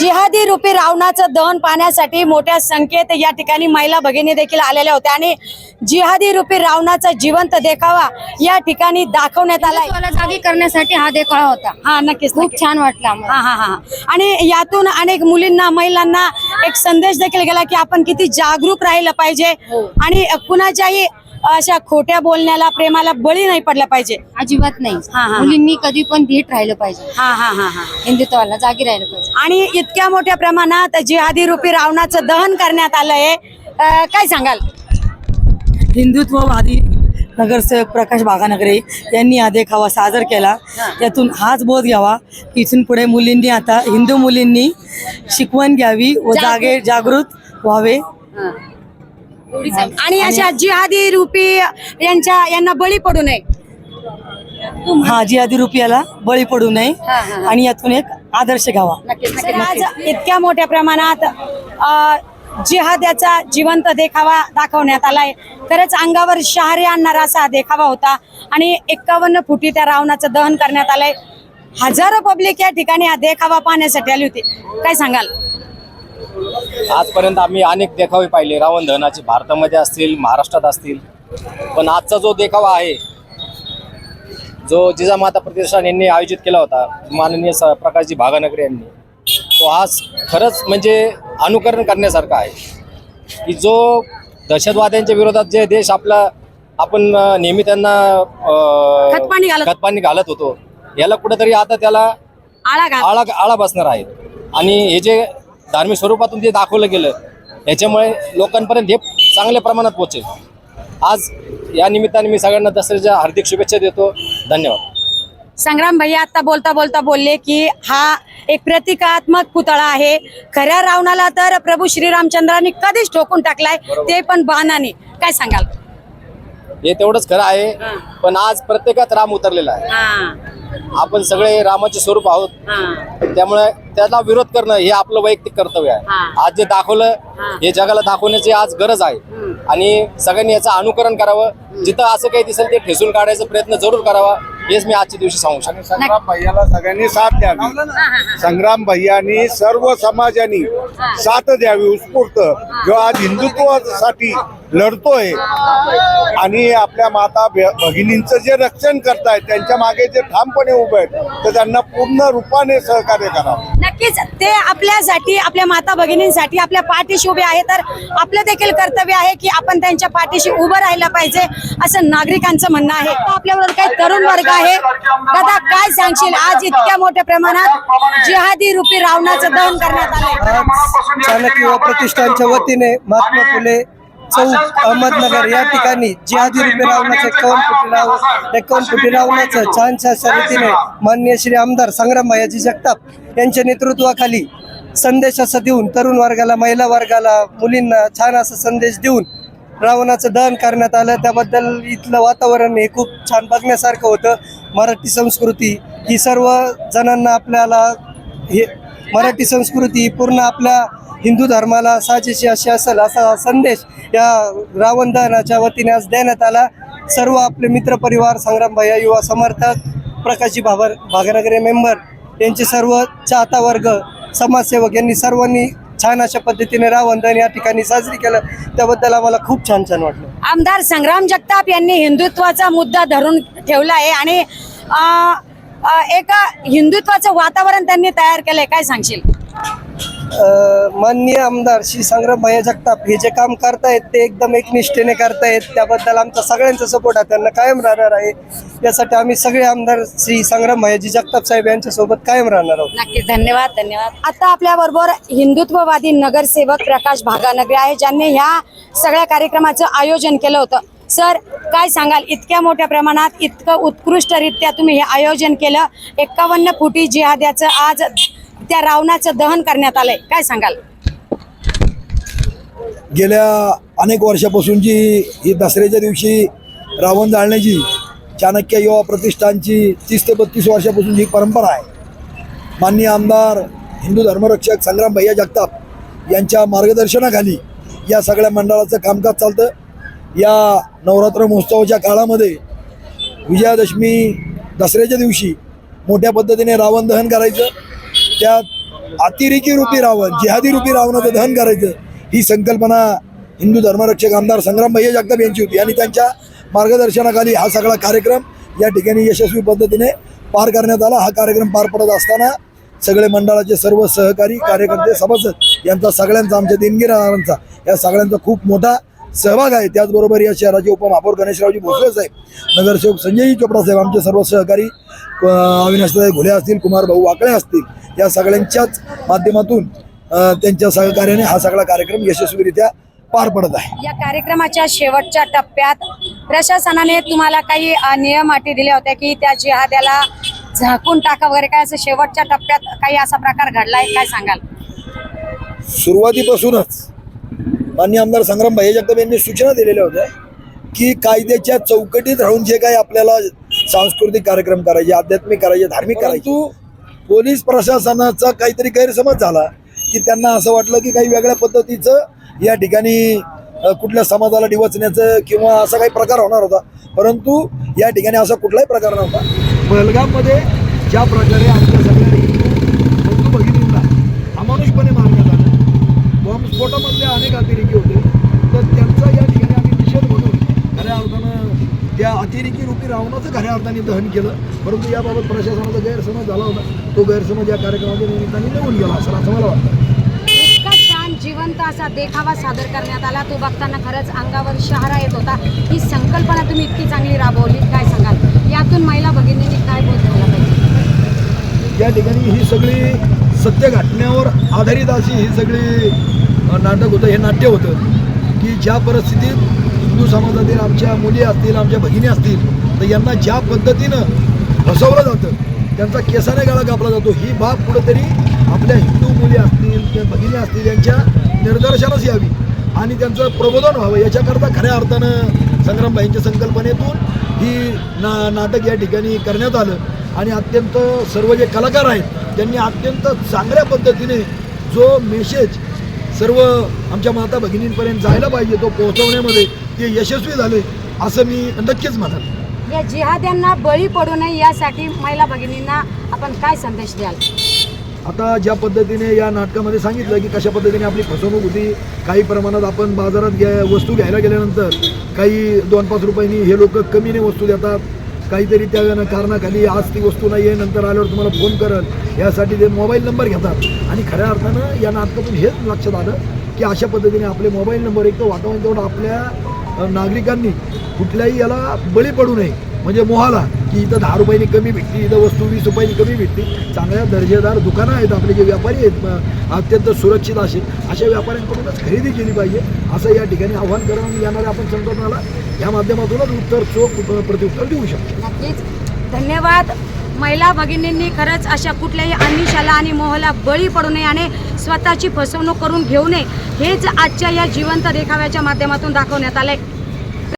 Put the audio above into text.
जिहादी रूपी रावणाचं दहन पाहण्यासाठी मोठ्या संख्येत या ठिकाणी महिला भगिनी देखील आलेल्या होत्या आणि जिहादी रूपी रावणाचा जिवंत देखावा या ठिकाणी दाखवण्यात मला जागी करण्यासाठी हा देखावा होता हा नक्कीच खूप. छान वाटलं. हा हा हा आणि यातून अनेक मुलींना महिलांना एक संदेश देखील गेला की आपण किती जागरूक राहिलं पाहिजे हो. आणि कुणाच्याही अशा खोट्या बोलण्याला प्रेमाला बळी नाही पडला पाहिजे. अजिबात नाही. हा, हा. मुलींनी कधी पण धीट राहिलं पाहिजे. हा हा हा हा. हिंदुत्वाला जागी राहिलं पाहिजे. आणि इतक्या मोठ्या प्रमाणात जिहादी रूपी रावणाचं दहन करण्यात आलंय. अं, काय सांगाल? हिंदुत्ववादी नगरसेवक प्रकाश बागानगरे यांनी हा देखावा सादर केला. त्यातून हाच बोध घ्यावा. की इथून पुढे मुलींनी आता हिंदू मुलींनी शिकवण घ्यावी व जागे जागृत व्हावे. आणि अशा जिहादी रूपी यांच्या यांना बळी पडू नये. हा जिहादी रुपयाला बळी पडू नये. आणि यातून एक आदर्श घ्यावा. आज इतक्या मोठ्या प्रमाणात जिहाद्याचा जिवंत देखावा दाखवण्यात आलाय. खरंच अंगावर शहारे आणणारा असा देखावा होता आणि एक्कावन्न फुटी त्या रावणाचं दहन करण्यात आलंय. हजारो पब्लिक या ठिकाणी हा देखावा पाहण्यासाठी आली होती. काय सांगाल? आजपर्यंत आम्ही अनेक देखावे पाहिले. रावण दहनाचे भारतामध्ये असतील महाराष्ट्रात असतील. पण आजचा जो देखावा आहे जो जिजामाता प्रतिष्ठान यांनी आयोजित केला होता माननीय प्रकाशजी भागानगरे यांनी तो आज खरंच म्हणजे अनुकरण करण्यासारखा आहे. की जो दहशतवाद्यांच्या विरोधात जे देश आपला आपण नेहमी त्यांना खतपाणी घालत- होतो याला कुठेतरी आता त्याला आळा आळा बसणार आहे. आणि हे जे धार्मिक स्वरूपातून जे दाखवलं गेलं. याच्यामुळे लोकांपर्यंत हे चांगल्या प्रमाणात पोहोचेल. आज या निमित्ताने मी सगळ्यांना दसऱ्याच्या हार्दिक शुभेच्छा देतो. धन्यवाद. संग्राम भैया आता बोलता बोलता बोलले की हा एक प्रतिकात्मक पुतळा आहे. खऱ्या रावणाला तर प्रभू श्रीरामचंद्रांनी कधीच ठोकून टाकलाय. ते पण बाणाने. काय सांगाल? हे तेवढंच खरं आहे. पण आज प्रत्येकात राम उतरलेला आहे. हा. आपण सगळे रामाचे स्वरूप आहोत. हा. त्यामुळे त्याला विरोध करणं हे आपलं वैयक्तिक कर्तव्य आहे. हा. आज जे दाखवलं हे. जगाला दाखवण्याची आज गरज आहे. आणि सगळ्यांनी याचं अनुकरण करावं. जिथं असं काही दिसेल ते ठेसून काढायचा प्रयत्न जरूर करावा. हेच मी आजच्या दिवशी सांगू शकतो. संग्राम भैयाला सगळ्यांनी साथ द्यावी. संग्राम भैयानी सर्व समाजानी साथ द्यावी उत्स्फूर्त. जो आज हिंदुत्वासाठी लढतोय. आणि आपल्या माता भगिनींचं जे रक्षण करतायत त्यांच्या मागे जे ठामपणे उभे आहेत तर त्यांना पूर्ण रूपाने सहकार्य करावं. नक्कीच ते आपल्यासाठी आपल्या माता भगिनींसाठी आपल्या पाठीशी उभे आहे तर आपलं देखील कर्तव्य आहे की आपण त्यांच्या पाठीशी उभं राहिलं पाहिजे असं नागरिकांचं म्हणणं आहे. आपल्याबरोबर काही तरुण वर्ग आहे. दादा काय सांगशील? आज इतक्या मोठ्या प्रमाणात जिहादी रूपी रावणाचं दहन करण्यात आज चाणक्य युवा प्रतिष्ठानच्या वतीने महात्मा फुले चौक अहमदनगर या ठिकाणी जिहादी रुपये रावणाचं एकावन्न फुटी राव एकावन्न फुटी रावणाचं छानशा रीतीने माननीय श्री आमदार संग्राम भैयाजी जगताप यांच्या नेतृत्वाखाली संदेश असं देऊन तरुण वर्गाला महिला वर्गाला मुलींना छान असा संदेश देऊन रावणाचं दहन करण्यात आलं. त्याबद्दल इथलं वातावरण हे खूप छान बघण्यासारखं होतं. मराठी संस्कृती ही सर्व जणांना आपल्याला हे मराठी संस्कृती पूर्ण आपल्या हिंदू धर्माला साजेशी अशी असेल असा संदेश या रावण दहनाच्या वतीने आज देण्यात आला. सर्व आपले मित्रपरिवार संग्राम भैया युवा समर्थक प्रकाशजी भाबर भागनगरे मेंबर यांचे सर्व चाहता वर्ग समाजसेवक यांनी सर्वांनी छान अशा पद्धतीने रावण दहन या ठिकाणी साजरी केलं. त्याबद्दल आम्हाला खूप छान छान वाटलं. आमदार संग्राम जगताप यांनी हिंदुत्वाचा मुद्दा धरून ठेवला आहे आणि एका एक हिंदुत्वाचं वातावरण त्यांनी तयार केलंय. काय सांगशील? माननीय आमदार श्री संग्राम भैया जगताप हे जे काम करतायत ते एकदम एकनिष्ठेने करतायत. त्याबद्दल आमचा सगळ्यांचा सपोर्ट आहे. त्यांना कायम राहणार आहे. यासाठी आम्ही सगळे आमदार श्री संग्राम भैयाजी जगताप साहेब यांच्या सोबत कायम राहणार आहोत. नक्कीच. धन्यवाद धन्यवाद. आता आपल्या बरोबर हिंदुत्ववादी नगरसेवक प्रकाश भागानगरे आहे ज्यांनी ह्या सगळ्या कार्यक्रमाचं आयोजन केलं होतं. सर काय सांगाल? इतक्या मोठ्या प्रमाणात इतकं उत्कृष्टरित्या तुम्ही हे आयोजन केलं. एक्कावन्न फुटी जिहाद्याचं आज त्या रावणाचं दहन करण्यात आलंय. काय सांगाल? गेल्या अनेक वर्षापासून जी ही दसऱ्याच्या दिवशी रावण जाळण्याची चाणक्य युवा प्रतिष्ठानची तीस ते बत्तीस वर्षापासून ही परंपरा आहे माननीय आमदार हिंदू धर्मरक्षक संग्राम भैया जगताप यांच्या मार्गदर्शनाखाली या सगळ्या मंडळाचं कामकाज चालतं. या नवरात्र महोत्सवाच्या काळामध्ये विजयादशमी दसऱ्याच्या दिवशी मोठ्या पद्धतीने रावण दहन करायचं. त्यात अतिरेकी रूपी रावण जिहादी रूपी रावणाचं दहन करायचं ही संकल्पना हिंदू धर्मरक्षक आमदार संग्राम भैया जगताप यांची होती. आणि त्यांच्या मार्गदर्शनाखाली हा सगळा कार्यक्रम या ठिकाणी यशस्वी पद्धतीने पार करण्यात आला. हा कार्यक्रम पार पडत असताना सगळे मंडळाचे सर्व सहकारी कार्यकर्ते सभासद यांचा सगळ्यांचा आमच्या देणगीरांचा या सगळ्यांचा खूप मोठा सहभाग आहे. त्याचबरोबर या शहराचे उपमहापौर गणेशरावजी भोसले साहेब नगरसेवक संजयजी चोपडा साहेब आमचे सर्व सहकारी अविनाशदाई घुले असतील कुमार भाऊ वाकळे असतील या सगळ्यांच्याच माध्यमातून त्यांच्या सहकार्याने हा सगळा कार्यक्रम यशस्वीरित्या पार पडत आहे. या कार्यक्रमाच्या शेवटच्या टप्प्यात प्रशासनाने तुम्हाला काही नियम अटी दिल्या होत्या की त्या जिहाद्याला झाकून टाका वगैरे काय असं शेवटच्या टप्प्यात काही असा प्रकार घडलाय काय सांगाल? सुरुवातीपासूनच मान्य आमदार संग्राम भाई जगताप यांनी सूचना दिलेल्या होत्या की कायद्याच्या चौकटीत राहून जे काही आपल्याला सांस्कृतिक कार्यक्रम करायचे आध्यात्मिक करायचे धार्मिक करायचे पोलीस प्रशासनाचा काहीतरी गैरसमज झाला की त्यांना असं वाटलं की काही वेगळ्या पद्धतीचं या ठिकाणी कुठल्या समाजाला डिवचण्याचं किंवा असा काही प्रकार होणार होता. परंतु या ठिकाणी असा कुठलाही प्रकार नव्हता. बलगाममध्ये ज्या प्रकारे आमच्या सगळ्या हिंदू बंधू भगिनींना अमानुषपणे मारण्यात आलं बॉम्बस्फोटामधले अनेक अतिरेकी होते तर त्यांचा या ठिकाणी आम्ही निषेध म्हणून खऱ्या अर्थानं त्या अतिरेकी रूपी रावणाचं खऱ्या अर्थाने दहन केलं. परंतु याबाबत प्रशासनाचा गैरसमज झाला होता. तो गैरसमज या कार्यक्रमाच्या निमित्ताने निघून गेला असं असं मला वाटतं. इतका छान जिवंत असा देखावा सादर करण्यात आला. तो बघताना खरंच अंगावर शहारा येत होता. ही संकल्पना तुम्ही इतकी चांगली राबवली काय सांगाल? यातून महिला भगिनींनी काय बोध घ्यायला पाहिजे? या ठिकाणी ही सगळी सत्य घटनेवर आधारित अशी ही सगळी नाटक होतं हे नाट्य होतं की ज्या परिस्थितीत हिंदू समाजातील आमच्या मुली असतील आमच्या भगिनी असतील तर यांना ज्या पद्धतीनं फसवलं जातं त्यांचा केसाने गाळा कापला जातो ही बाब कुठंतरी आपल्या हिंदू मुली असतील त्या भगिनी असतील यांच्या निर्दर्शनास यावी आणि त्यांचं प्रबोधन व्हावं. याच्याकरता खऱ्या अर्थानं संग्रामबाईंच्या संकल्पनेतून ही ना नाटक या ठिकाणी करण्यात आलं. आणि अत्यंत सर्व जे कलाकार आहेत त्यांनी अत्यंत चांगल्या पद्धतीने जो मेसेज सर्व आमच्या माता भगिनींपर्यंत जायला पाहिजे तो पोहोचवण्यामध्ये ते यशस्वी झाले असं मी नक्कीच म्हणत या जिहाद्यांना बळी पडू नये यासाठी महिला भगिनींना आपण काय संदेश द्याल? आता ज्या पद्धतीने या नाटकामध्ये सांगितलं की कशा पद्धतीने आपली फसवणूक होती काही प्रमाणात आपण बाजारात घ्या वस्तू घ्यायला गेल्यानंतर काही दोन पाच रुपयांनी हे लोक कमीने वस्तू देतात. काहीतरी त्या कारणाखाली आज ती वस्तू नाही आहे नंतर आल्यावर तुम्हाला फोन करल. यासाठी ते मोबाईल नंबर घेतात. आणि खऱ्या अर्थानं या नाटकातून हेच लक्षात आलं की अशा पद्धतीने आपले मोबाईल नंबर एक तर वाटावून तेवढं आपल्या नागरिकांनी कुठल्याही याला बळी पडू नये. म्हणजे मोहाला की इथं दहा रुपयांनी कमी भेटते इथं वस्तू वीस रुपयांनी कमी भेटते चांगल्या दर्जेदार दुकानं आहेत आपले जे व्यापारी आहेत अत्यंत सुरक्षित असे. अशा व्यापाऱ्यांकडूनच खरेदी केली पाहिजे असं या ठिकाणी आव्हान करून येणाऱ्या आपण संघटनाला या माध्यमातूनच उत्तर चोख प्रत्युत्तर देऊ शकतो. नक्कीच. धन्यवाद. महिला भगिनींनी खरंच अशा कुठल्याही आमिषाला आणि मोहाला बळी पडू नये आणि स्वतःची फसवणूक करून घेऊ नये हेच आजच्या या जिवंत देखाव्याच्या माध्यमातून दाखवण्यात आलंय.